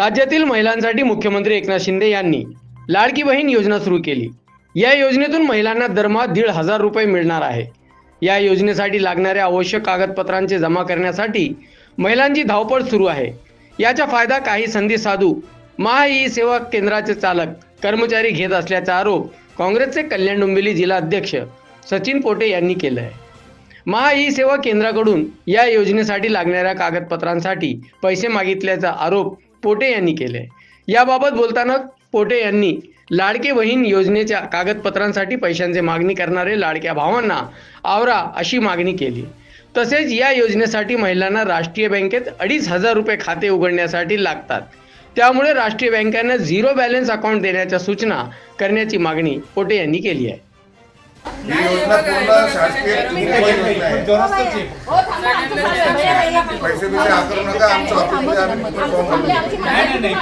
राज्यातील महिलांसाठी मुख्यमंत्री एकनाथ शिंदे यांनी लाडकी बहीण योजना सुरू केली. या योजनेतून महिलांना दरमहा दीड हजार रुपये मिळणार आहे. या योजनेसाठी लागणाऱ्या आवश्यक कागदपत्रांचे जमा करण्यासाठी महिलांची धावपळ सुरू आहे. याचा फायदा काही संधी साधू महा ई सेवा केंद्राचे चालक कर्मचारी घेत असल्याचा आरोप काँग्रेसचे कल्याण डोंबिवली जिल्हा अध्यक्ष सचिन पोटे यांनी केला आहे महा ई सेवा केंद्राकडून या योजनेसाठी लागणाऱ्या कागदपत्रांसाठी पैसे मागितल्याचा आरोप पोटे यांनी केले. याबाबत बोलताना पोटे यांनी लाडके बहीण योजनेच्या कागदपत्रांसाठी पैशांची मागणी करणारे लाडक्या भावांना आवरा अशी मागणी केली. तसेच या योजनेसाठी महिलांना राष्ट्रीय बँकेत अडीच हजार रुपये खाते उघडण्यासाठी लागतात. त्यामुळे राष्ट्रीय बँकांना झिरो बॅलन्स अकाउंट देण्याच्या सूचना करण्याची मागणी पोटे यांनी केली आहे. ही योजना पूर्ण शासकीय पैसे बिसे आकारू नका आमच्या ऑफिसमध्ये आम्ही फॉर्म भरून देऊ.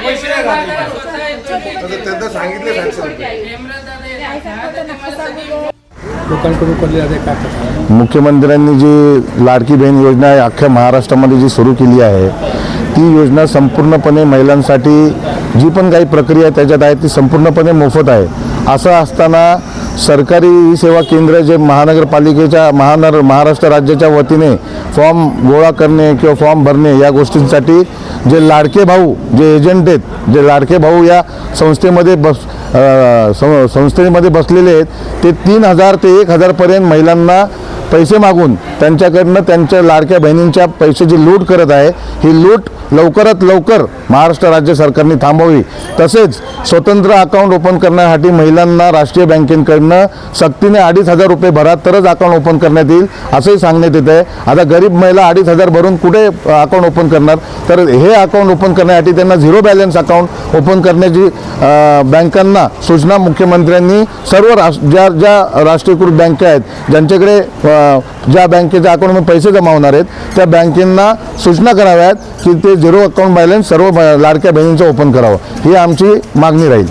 तसं त्यांचं सांगितले सातशे रुपये लोकांकडून करले जाते काय प्रकार मुख्यमंत्र्यांनी जी लाडकी बहीण योजना आहे अख्ख्या महाराष्ट्रामध्ये जी सुरू केली आहे ती योजना संपूर्णपणे महिलांसाठी जी पण काही प्रक्रिया त्याच्यात आहे ती संपूर्णपणे मोफत आहे. असं असताना सरकारी ई सेवा केंद्र जे महानगरपालिकेच्या महानगर महाराष्ट्र राज्याच्या वतीने फॉर्म गोळा करणे किंवा फॉर्म भरणे या गोष्टींसाठी जे लाडके भाऊ जे एजंट आहेत जे लाडके भाऊ या संस्थेमध्ये बस सं संस्थेमध्ये बसलेले आहेत ते तीन हजार ते एक हजारपर्यंत महिलांना पैसे मागून त्यांच्याकडनं त्यांच्या लाडक्या बहिणींच्या पैशाची लूट करत आहे ही लूट लवकरात लवकर महाराष्ट्र राज्य सरकारने थांबवावी. तसेच स्वतंत्र अकाउंट ओपन करण्यासाठी महिलांना राष्ट्रीय बँकेकडनं सक्तीने अडीच हजार रुपये भरा तरच अकाउंट ओपन करण्यात येईल असंही सांगण्यात येत आहे आता गरीब महिला अडीच हजार भरून कुठे अकाउंट ओपन करणार? तर हे अकाउंट ओपन करण्यासाठी त्यांना झिरो बॅलन्स अकाउंट ओपन करण्याची बँकांना सूचना मुख्यमंत्र्यांनी सर्व राष्ट्र ज्या ज्या राष्ट्रीयकृत बँका आहेत ज्यांच्याकडे ज्या बँकेच्या अकाउंटमध्ये पैसे जमा होणार आहेत त्या बँकेंना सूचना कराव्यात की ते झिरो अकाउंट बॅलन्स सर्व ब- लाडक्या बहिणींचं ओपन करावं. ही आमची मागणी राहील.